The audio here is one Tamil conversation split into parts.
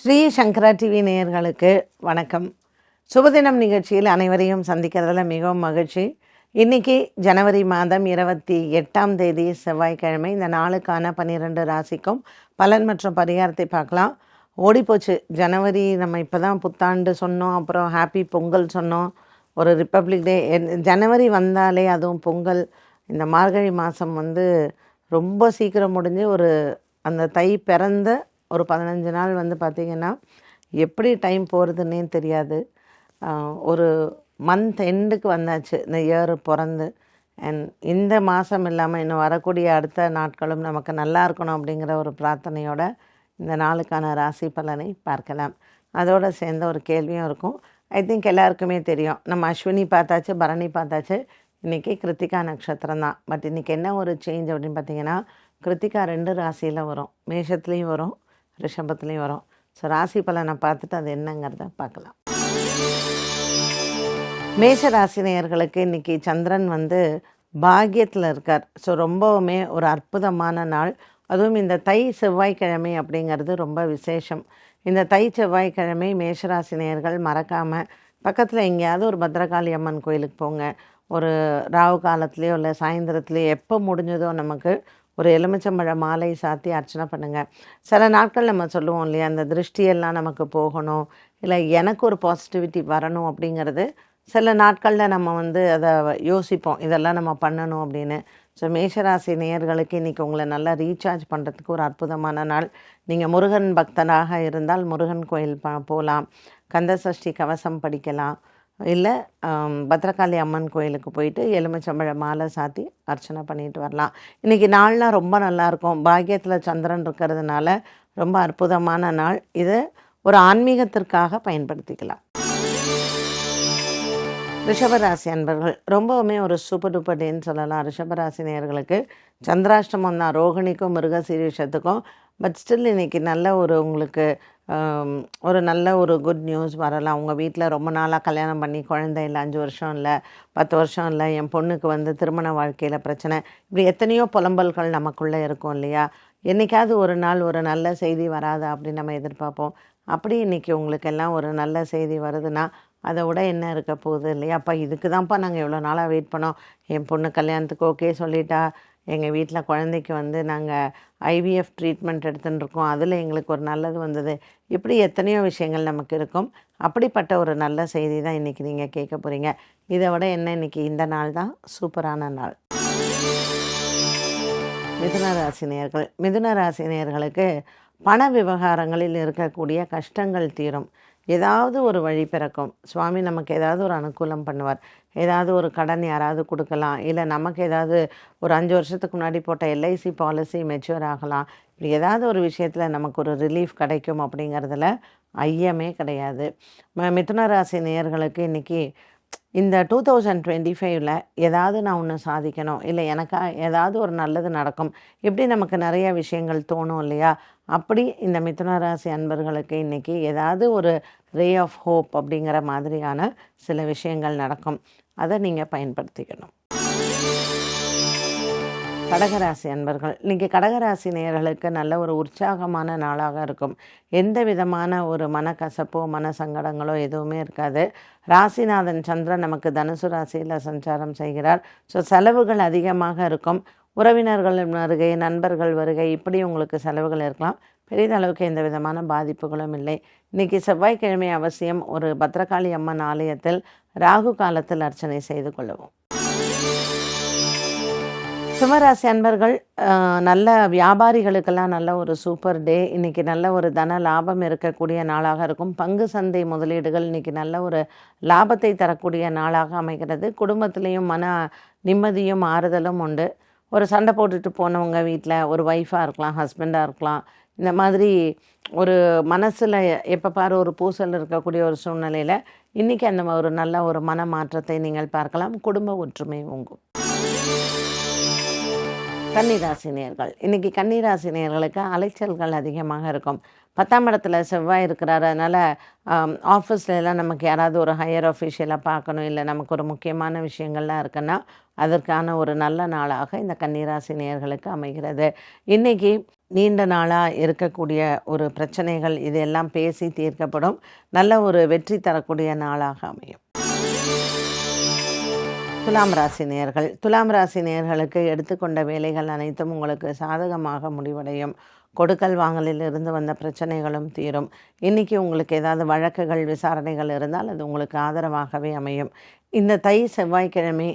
ஸ்ரீ சங்கரா டிவி நேயர்களுக்கு வணக்கம். சுபதினம் நிகழ்ச்சியில் அனைவரையும் சந்திக்கிறதுல மிகவும் மகிழ்ச்சி. இன்னைக்கு ஜனவரி மாதம் இருபத்தி எட்டாம் தேதி செவ்வாய்க்கிழமை. இந்த நாளுக்கான பன்னிரெண்டு ராசிக்கும் பலன் மற்றும் பரிகாரத்தை பார்க்கலாம். ஓடிப்போச்சு. ஜனவரி நம்ம இப்போ தான் புத்தாண்டு சொன்னோம். அப்புறம் ஹாப்பி பொங்கல் சொன்னோம். ஒரு ரிப்பப்ளிக் டே. ஜனவரி வந்தாலே அதுவும் பொங்கல். இந்த மார்கழி மாதம் வந்து ரொம்ப சீக்கிரம் முடிஞ்சு ஒரு அந்த தை பிறந்த ஒரு பதினஞ்சு நாள் வந்து பார்த்திங்கன்னா எப்படி டைம் போகிறதுன்னே தெரியாது. ஒரு மந்த் எண்டுக்கு வந்தாச்சு. இந்த இயர் பிறந்து. அண்ட் இந்த மாதம் இல்லாமல் இன்னும் வரக்கூடிய அடுத்த நாட்களும் நமக்கு நல்லா இருக்கணும் அப்படிங்கிற ஒரு பிரார்த்தனையோட இந்த நாளுக்கான ராசி பலனை பார்க்கலாம். அதோடு சேர்ந்த ஒரு கேள்வியும் இருக்கும். ஐ திங்க் எல்லாருக்குமே தெரியும். நம்ம அஸ்வினி பார்த்தாச்சு பரணி பார்த்தாச்சு. இன்றைக்கி கிருத்திகா நட்சத்திரம் தான். பட் இன்றைக்கி என்ன ஒரு சேஞ்ச் அப்படின்னு பார்த்தீங்கன்னா கிருத்திகா ரெண்டு ராசியில் வரும். மேஷத்துலேயும் வரும். ரிஷபத்துலேயும் வரும். ஸோ ராசி பலனை பார்த்துட்டு அது என்னங்கிறத பார்க்கலாம். மேஷ ராசி நேயர்களுக்கு இன்றைக்கி சந்திரன் வந்து பாக்கியத்தில் இருக்கார். ஸோ ரொம்பவுமே ஒரு அற்புதமான நாள். அதுவும் இந்த தை செவ்வாய்க்கிழமை அப்படிங்கிறது ரொம்ப விசேஷம். இந்த தை செவ்வாய்க்கிழமை மேஷராசி நேயர்கள் மறக்காமல் பக்கத்தில் எங்கேயாவது ஒரு பத்ரகாளி அம்மன் கோயிலுக்கு போங்க. ஒரு ராவு காலத்துலேயோ இல்லை சாயந்தரத்துலேயோ எப்போ முடிஞ்சதோ நமக்கு ஒரு எலுமிச்சம்பழ மாலை சாத்தி அர்ச்சனை பண்ணுங்கள் சில நாட்கள் நம்ம சொல்லுவோம் இல்லையா அந்த திருஷ்டியெல்லாம் நமக்கு போகணும் இல்லை எனக்கு ஒரு பாசிட்டிவிட்டி வரணும் அப்படிங்கிறது சில நாட்களில் நம்ம வந்து அதை யோசிப்போம் இதெல்லாம் நம்ம பண்ணணும் அப்படின்னு. ஸோ மேஷராசி நேயர்களுக்கு இன்றைக்கி உங்களை நல்லா ரீசார்ஜ் பண்ணுறதுக்கு ஒரு அற்புதமான நாள். நீங்கள் முருகன் பக்தனாக இருந்தால் முருகன் கோயில் ப போகலாம் கந்தசஷ்டி கவசம் படிக்கலாம். இல்லை பத்ரகாளி அம்மன் கோயிலுக்கு போயிட்டு எலுமிச்சம்பழ மாலை சாத்தி அர்ச்சனை பண்ணிட்டு வரலாம். இன்றைக்கி நாள்லாம் ரொம்ப நல்லாயிருக்கும் பாக்கியத்தில் சந்திரன் இருக்கிறதுனால ரொம்ப அற்புதமான நாள். இதை ஒரு ஆன்மீகத்திற்காக பயன்படுத்திக்கலாம். ரிஷபராசி அன்பர்கள் ரொம்பவுமே ஒரு சூப்பர் டூப்பர் டேன்னு சொல்லலாம். ரிஷபராசி நேர்களுக்கு சந்திராஷ்டமம் தான். ரோகிணிக்கும் மிருகசீரிஷத்துக்கும் பட் ஸ்டில் இன்னைக்கு நல்ல ஒரு உங்களுக்கு ஒரு நல்ல ஒரு குட் நியூஸ் வரலாம். உங்கள் வீட்டில் ரொம்ப நாளாக கல்யாணம் பண்ணி குழந்தை இல்லை அஞ்சு வருஷம் இல்லை பத்து வருஷம் இல்லை என் பொண்ணுக்கு வந்து திருமண வாழ்க்கையில் பிரச்சனை. இப்படி எத்தனையோ புலம்பல்கள் நமக்குள்ளே இருக்கும் இல்லையா? என்னைக்காவது ஒரு நாள் ஒரு நல்ல செய்தி வராதா அப்படின்னு நம்ம எதிர்பார்ப்போம். அப்படி இன்னைக்கு உங்களுக்கு எல்லாம் ஒரு நல்ல செய்தி வருதுன்னா அதை விட என்ன இருக்க போகுது இல்லையா? அப்போ இதுக்கு தான்ப்பா நாங்கள் இவ்வளோ நாளாக வெயிட் பண்ணோம். என் பொண்ணு கல்யாணத்துக்கு ஓகே சொல்லிட்டா. எங்கள் வீட்டில் குழந்தைக்கு வந்து நாங்கள் ஐவிஎஃப் ட்ரீட்மெண்ட் எடுத்துன்னு இருக்கோம். அதில் எங்களுக்கு ஒரு நல்லது வந்தது. இப்படி எத்தனையோ விஷயங்கள் நமக்கு இருக்கும். அப்படிப்பட்ட ஒரு நல்ல செய்தி தான் இன்றைக்கி நீங்கள் கேட்க போகிறீங்க இதை விட என்ன இன்றைக்கி இந்த நாள் தான் சூப்பரான நாள். மிதுன ராசி மிதுன ராசினியர்களுக்கு பண விவகாரங்களில் இருக்கக்கூடிய கஷ்டங்கள் தீரும். ஏதாவது ஒரு வழி பிறக்கும். சுவாமி நமக்கு ஏதாவது ஒரு அனுகூலம் பண்ணுவார். ஏதாவது ஒரு கடன் யாராவது கொடுக்கலாம். இல்லை நமக்கு ஏதாவது ஒரு அஞ்சு வருஷத்துக்கு முன்னாடி போட்ட எல்ஐசி பாலிசி மெச்சூர் ஆகலாம். இப்படி ஏதாவது ஒரு விஷயத்தில் நமக்கு ஒரு ரிலீஃப் கிடைக்கும் அப்படிங்கிறதுல ஐயமே கிடையாது. மிதுன ராசி நேயர்களுக்கு இன்றைக்கி இந்த டூ தௌசண்ட் டுவெண்ட்டி ஃபைவ்ல ஏதாவது நான் ஒன்று சாதிக்கணும் இல்லை எனக்கா ஏதாவது ஒரு நல்லது நடக்கும் இப்படி நமக்கு நிறைய விஷயங்கள் தோணும் இல்லையா? அப்படி இந்த மிதுன ராசி அன்பர்களுக்கு இன்றைக்கி ஏதாவது ஒரு ரே ஆஃப் ஹோப் அப்படிங்கிற மாதிரியான சில விஷயங்கள் நடக்கும். அதை நீங்கள் பயன்படுத்திக்கணும். கடகராசி அன்பர்கள் இன்றைக்கி கடகராசி நேர்களுக்கு நல்ல ஒரு உற்சாகமான நாளாக இருக்கும். எந்த விதமான ஒரு மனக்கசப்போ மன சங்கடங்களோ எதுவுமே இருக்காது. ராசிநாதன் சந்திரன் நமக்கு தனுசு ராசியில் சஞ்சாரம் செய்கிறார். ஸோ செலவுகள் அதிகமாக இருக்கும். உறவினர்கள் வருகை நண்பர்கள் வருகை இப்படி உங்களுக்கு செலவுகள் இருக்கலாம். பெரிதளவுக்கு எந்த விதமான பாதிப்புகளும் இல்லை. இன்றைக்கி செவ்வாய்க்கிழமை அவசியம் ஒரு பத்ரகாளி அம்மன் ஆலயத்தில் ராகு காலத்தில் அர்ச்சனை செய்து கொள்ளவும். சிம்மராசி அன்பர்கள் நல்ல வியாபாரிகளுக்கெல்லாம் நல்ல ஒரு சூப்பர் டே. இன்றைக்கி நல்ல ஒரு தன லாபம் இருக்கக்கூடிய நாளாக இருக்கும். பங்கு சந்தை முதலீடுகள் இன்னைக்கு நல்ல ஒரு லாபத்தை தரக்கூடிய நாளாக அமைகிறது. குடும்பத்திலையும் மன நிம்மதியும் ஆறுதலும் உண்டு. ஒரு சண்டை போட்டுட்டு போனவங்க வீட்டில் ஒரு ஒய்ஃபாக இருக்கலாம் ஹஸ்பண்டாக இருக்கலாம். இந்த மாதிரி ஒரு மனசில் எப்போ பாரு ஒரு பூசல் இருக்கக்கூடிய ஒரு சூழ்நிலையில் இன்றைக்கி அந்த ஒரு நல்ல ஒரு மன மாற்றத்தை நீங்கள் பார்க்கலாம். குடும்ப ஒற்றுமை உங்கும் கன்னிராசி நேர்கள் இன்னைக்கு கன்னிராசி நேர்களுக்கு அலைச்சல்கள் அதிகமாக இருக்கும். பத்தாம் இடத்துல செவ்வாய் இருக்கிறாரு. அதனால் ஆஃபீஸில் எல்லாம் நமக்கு யாராவது ஒரு ஹையர் ஆஃபீஷியலாக பார்க்கணும். இல்லை நமக்கு ஒரு முக்கியமான விஷயங்கள்லாம் இருக்குன்னா அதற்கான ஒரு நல்ல நாளாக இந்த கன்னிராசி நேர்களுக்கு அமைகிறது. இன்றைக்கி நீண்ட நாளாக இருக்கக்கூடிய ஒரு பிரச்சனைகள் இதெல்லாம் பேசி தீர்க்கப்படும். நல்ல ஒரு வெற்றி தரக்கூடிய நாளாக அமையும். துலாம் ராசி நேர்கள் துலாம் ராசி நேர்களுக்கு எடுத்துக்கொண்ட வேலைகள் அனைத்தும் உங்களுக்கு சாதகமாக முடிவடையும். கொடுக்கல் வாங்கலில் இருந்து வந்த பிரச்சனைகளும் தீரும். இன்றைக்கி உங்களுக்கு ஏதாவது வழக்குகள் விசாரணைகள் இருந்தால் அது உங்களுக்கு ஆதரவாகவே அமையும். இந்த தை செவ்வாய்க்கிழமை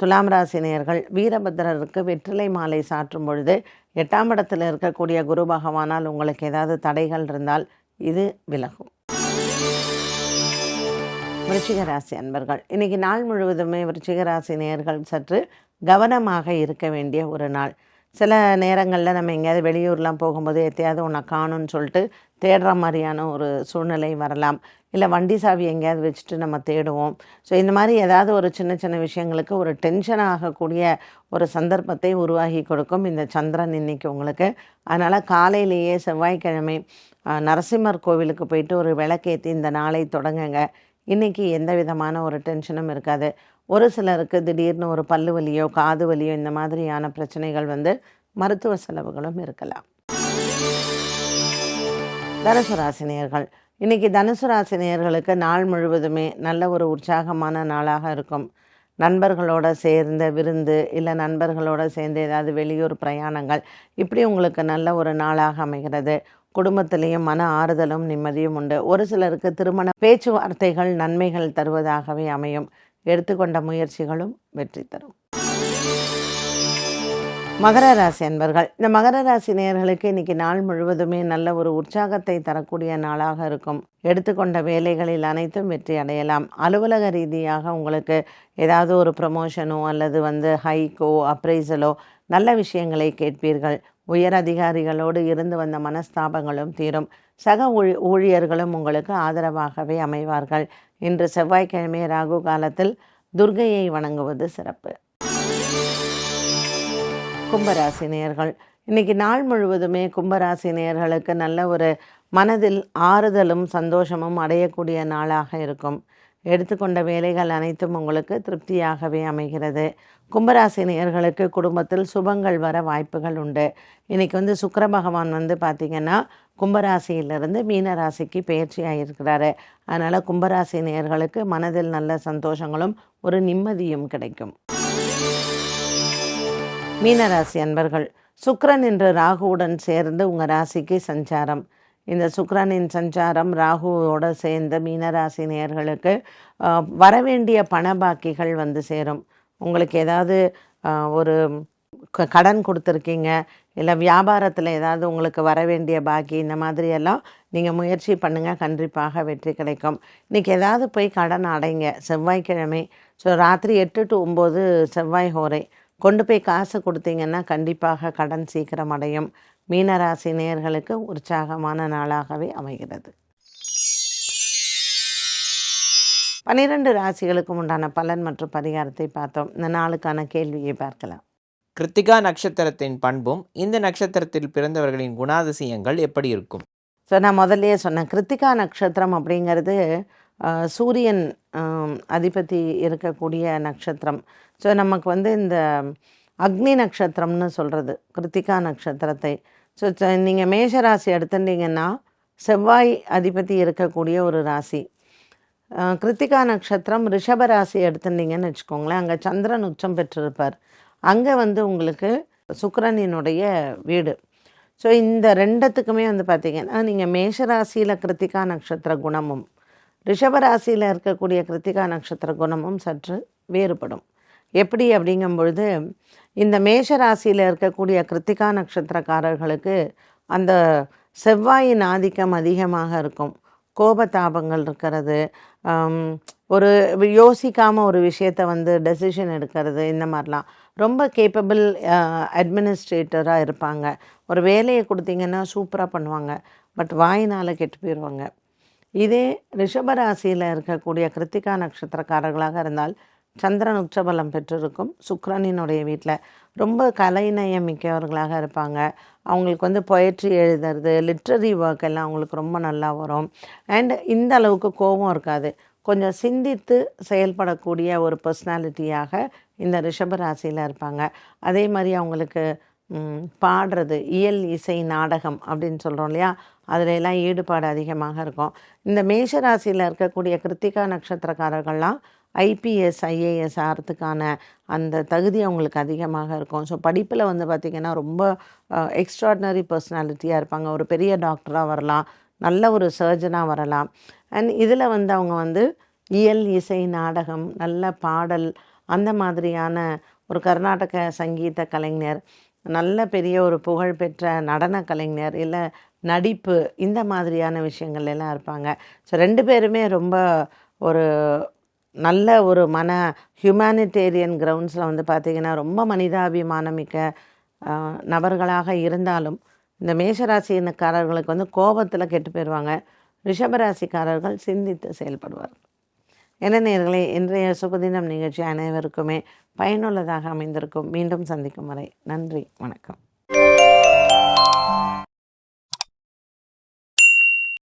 துலாம் ராசி நேர்கள் வீரபத்ரருக்கு வெற்றிலை மாலை சாற்றும் பொழுது எட்டாம் இடத்தில் இருக்கக்கூடிய குரு பகவானால் உங்களுக்கு ஏதாவது தடைகள் இருந்தால் இது விலகும். விருச்சிகராசி அன்பர்கள். இன்னைக்கு நாள் முழுவதுமே விருச்சிகராசி நேர்கள் சற்று கவனமாக இருக்க வேண்டிய ஒரு நாள். சில நேரங்களில் நம்ம எங்கேயாவது வெளியூர்லாம் போகும்போது எத்தையாவது உன்னை காணும்னு சொல்லிட்டு தேடுற மாதிரியான ஒரு சூழ்நிலை வரலாம். இல்லை வண்டி சாவி எங்கேயாவது வச்சுட்டு நம்ம தேடுவோம். ஸோ இந்த மாதிரி ஏதாவது ஒரு சின்ன சின்ன விஷயங்களுக்கு ஒரு டென்ஷன் ஆகக்கூடிய ஒரு சந்தர்ப்பத்தை உருவாகி கொடுக்கும் இந்த சந்திரன் இன்னைக்கு உங்களுக்கு. அதனால் காலையிலேயே செவ்வாய்க்கிழமை நரசிம்மர் கோவிலுக்கு போயிட்டு ஒரு விளக்கேற்றி இந்த நாளை தொடங்குங்க. இன்றைக்கி எந்த விதமான ஒரு டென்ஷனும் இருக்காது. ஒரு சிலருக்கு திடீர்னு ஒரு பல்லு வலியோ காது வலியோ இந்த மாதிரியான பிரச்சனைகள் வந்து மருத்துவ செலவுகளும் இருக்கலாம். தனுசு ராசினியர்கள். இன்றைக்கி தனுசு ராசினியர்களுக்கு நாள் முழுவதுமே நல்ல ஒரு உற்சாகமான நாளாக இருக்கும். நண்பர்களோட சேர்ந்த விருந்து இல்லை நண்பர்களோட சேர்ந்து ஏதாவது வெளியூர் பிரயாணங்கள் இப்படி உங்களுக்கு நல்ல ஒரு நாளாக அமைகிறது. குடும்பத்திலையும் மன ஆறுதலும் நிம்மதியும் உண்டு. ஒரு சிலருக்கு திருமண பேச்சுவார்த்தைகள் நன்மைகள் தருவதாகவே அமையும். எடுத்துக்கொண்ட முயற்சிகளும் வெற்றி தரும். மகர ராசி அன்பர்கள் இந்த மகர ராசி நேயர்களுக்கு இன்னைக்கு நாள் முழுவதுமே நல்ல ஒரு உற்சாகத்தை தரக்கூடிய நாளாக இருக்கும். எடுத்துக்கொண்ட வேலைகளில் அனைத்தும் வெற்றி அடையலாம். அலுவலக ரீதியாக உங்களுக்கு ஏதாவது ஒரு ப்ரமோஷனோ அல்லது வந்து ஹைக்கோ அப்ரைசலோ நல்ல விஷயங்களை கேட்பீர்கள். உயர் அதிகாரிகளோடு இருந்து வந்த மனஸ்தாபங்களும் தீரும். சக ஊழி ஊழியர்களும் உங்களுக்கு ஆதரவாகவே அமைவார்கள். இன்று செவ்வாய்க்கிழமை ராகு காலத்தில் துர்கையை வணங்குவது சிறப்பு. கும்பராசி நேயர்கள் இன்னைக்கு நாள் முழுவதுமே கும்பராசி நேயர்களுக்கு நல்ல ஒரு மனதில் ஆறுதலும் சந்தோஷமும் அடையக்கூடிய நாளாக இருக்கும். எடுத்துக்கொண்ட வேலைகள் அனைத்தும் உங்களுக்கு திருப்தியாகவே அமைகிறது. கும்பராசி நேயர்களுக்கு குடும்பத்தில் சுபங்கள் வர வாய்ப்புகள் உண்டு. இன்னைக்கு வந்து சுக்கர பகவான் வந்து பார்த்திங்கன்னா கும்பராசியிலிருந்து மீனராசிக்கு பயிற்சி ஆகியிருக்கிறாரு அதனால் கும்பராசி நேயர்களுக்கு மனதில் நல்ல சந்தோஷங்களும் ஒரு நிம்மதியும் கிடைக்கும். மீனராசி அன்பர்கள் சுக்கரன் என்று ராகுவுடன் சேர்ந்து உங்கள் ராசிக்கு சஞ்சாரம். இந்த சுக்கரனின் சஞ்சாரம் ராகுவோட சேர்ந்த மீனராசி நேயர்களுக்கு வரவேண்டிய பண பாக்கிகள் வந்து சேரும். உங்களுக்கு ஏதாவது ஒரு க- கடன் கொடுத்துருக்கீங்க இல்லை வியாபாரத்தில் ஏதாவது உங்களுக்கு வர வேண்டிய பாக்கி இந்த மாதிரியெல்லாம் நீங்கள் முயற்சி பண்ணுங்கள் கண்டிப்பாக வெற்றி கிடைக்கும். இன்றைக்கி ஏதாவது போய் கடன் அடைங்க செவ்வாய்க்கிழமை. ஸோ ராத்திரி எட்டு டு ஒம்பது செவ்வாய் ஹோரை கொண்டு போய் காசு கொடுத்தீங்கன்னா கண்டிப்பாக கடன் சீக்கிரம் அடையும். மீனராசி நேயர்களுக்கு உற்சாகமான நாளாகவே அமைகிறது. பன்னிரண்டு ராசிகளுக்கும் உண்டான பலன் மற்றும் பரிகாரத்தை பார்த்தோம். இந்த நாளுக்கான கேள்வியை பார்க்கலாம். கிருத்திகா நட்சத்திரத்தின் பண்பும் இந்த நட்சத்திரத்தில் பிறந்தவர்களின் குணாதிசயங்கள் எப்படி இருக்கும்? ஸோ நான் முதல்லயே சொன்னேன். கிருத்திகா நட்சத்திரம் அப்படிங்கிறது சூரியன் அதிபதி இருக்கக்கூடிய நட்சத்திரம். ஸோ நமக்கு வந்து இந்த அக்னி நட்சத்திரம்னு சொல்கிறது கிருத்திகா நட்சத்திரத்தை. ஸோ நீங்கள் மேஷ ராசி எடுத்துட்டீங்கன்னா செவ்வாய் அதிபதி இருக்கக்கூடிய ஒரு ராசி. கிருத்திகா நட்சத்திரம் ரிஷப ராசி எடுத்துட்டீங்கன்னு வச்சுக்கோங்களேன். அங்கே சந்திரன் உச்சம் பெற்றிருப்பார். அங்கே வந்து உங்களுக்கு சுக்கரனினுடைய வீடு. ஸோ இந்த ரெண்டத்துக்குமே வந்து பார்த்தீங்கன்னா நீங்கள் மேஷராசியில் கிருத்திகா நட்சத்திர குணமும் ரிஷபராசியில் இருக்கக்கூடிய கிருத்திகா நட்சத்திர குணமும் சற்று வேறுபடும். எப்படி அப்படிங்கும் பொழுது இந்த மேஷ ராசியில் இருக்கக்கூடிய கிருத்திகா நட்சத்திரக்காரர்களுக்கு அந்த செவ்வாயின் ஆதிக்கம் அதிகமாக இருக்கும். கோபதாபங்கள் இருக்கிறது. ஒரு யோசிக்காமல் ஒரு விஷயத்தை வந்து டெசிஷன் எடுக்கிறது இந்த மாதிரிலாம். ரொம்ப கேப்பபிள் அட்மினிஸ்ட்ரேட்டராக இருப்பாங்க. ஒரு வேலையை கொடுத்தீங்கன்னா சூப்பராக பண்ணுவாங்க. பட் வாயினால் கெட்டு போயிடுவாங்க இதே ரிஷபராசியில் இருக்கக்கூடிய கிருத்திகா நட்சத்திரக்காரர்களாக இருந்தால் சந்திரன் உச்சபலம் பெற்றிருக்கும். சுக்ரனினுடைய வீட்டில் ரொம்ப கலைநயம் மிக்கவர்களாக இருப்பாங்க. அவங்களுக்கு வந்து பொயட்ரி எழுதுறது லிட்ரரி ஒர்க் எல்லாம் அவங்களுக்கு ரொம்ப நல்லா வரும். அண்ட் இந்த அளவுக்கு கோபம் இருக்காது. கொஞ்சம் சிந்தித்து செயல்படக்கூடிய ஒரு பர்சனாலிட்டியாக இந்த ரிஷப ராசியில் இருப்பாங்க. அதே மாதிரி அவங்களுக்கு பாடுறது இயல் இசை நாடகம் அப்படின்னு சொல்கிறோம் இல்லையா? அதிலெல்லாம் ஈடுபாடு அதிகமாக இருக்கும். இந்த மேஷ ராசியில் இருக்கக்கூடிய கிருத்திகா நட்சத்திரக்காரர்கள்லாம் ஐபிஎஸ் ஐஏஎஸ் ஆகிறதுக்கான அந்த தகுதி அவங்களுக்கு அதிகமாக இருக்கும். ஸோ படிப்பில் வந்து பார்த்திங்கன்னா ரொம்ப எக்ஸ்ட்ராடினரி பர்சனாலிட்டியாக இருப்பாங்க. ஒரு பெரிய டாக்டராக வரலாம். நல்ல ஒரு சர்ஜனாக வரலாம். அண்ட் இதில் வந்து அவங்க வந்து இயல் இசை நாடகம் நல்ல பாடல் அந்த மாதிரியான ஒரு கர்நாடக சங்கீத கலைஞர் நல்ல பெரிய ஒரு புகழ்பெற்ற நடன கலைஞர் இல்லை நடிப்பு இந்த மாதிரியான விஷயங்கள் எல்லாம் இருப்பாங்க. ஸோ ரெண்டு பேருமே ரொம்ப ஒரு நல்ல ஒரு மன ஹியூமானிட்டேரியன் கிரவுண்ட்ஸில் வந்து பார்த்திங்கன்னா ரொம்ப மனிதாபிமானமிக்க நபர்களாக இருந்தாலும் இந்த மேஷராசிக்காரர்களுக்கு வந்து கோபத்தில் கெட்டு போயிடுவாங்க ரிஷபராசிக்காரர்கள் சிந்தித்து செயல்படுவார் என்ன நேர்களே இன்றைய சுபதினம் நிகழ்ச்சி அனைவருக்குமே பயனுள்ளதாக அமைந்திருக்கும். மீண்டும் சந்திக்கும் வரை நன்றி வணக்கம்.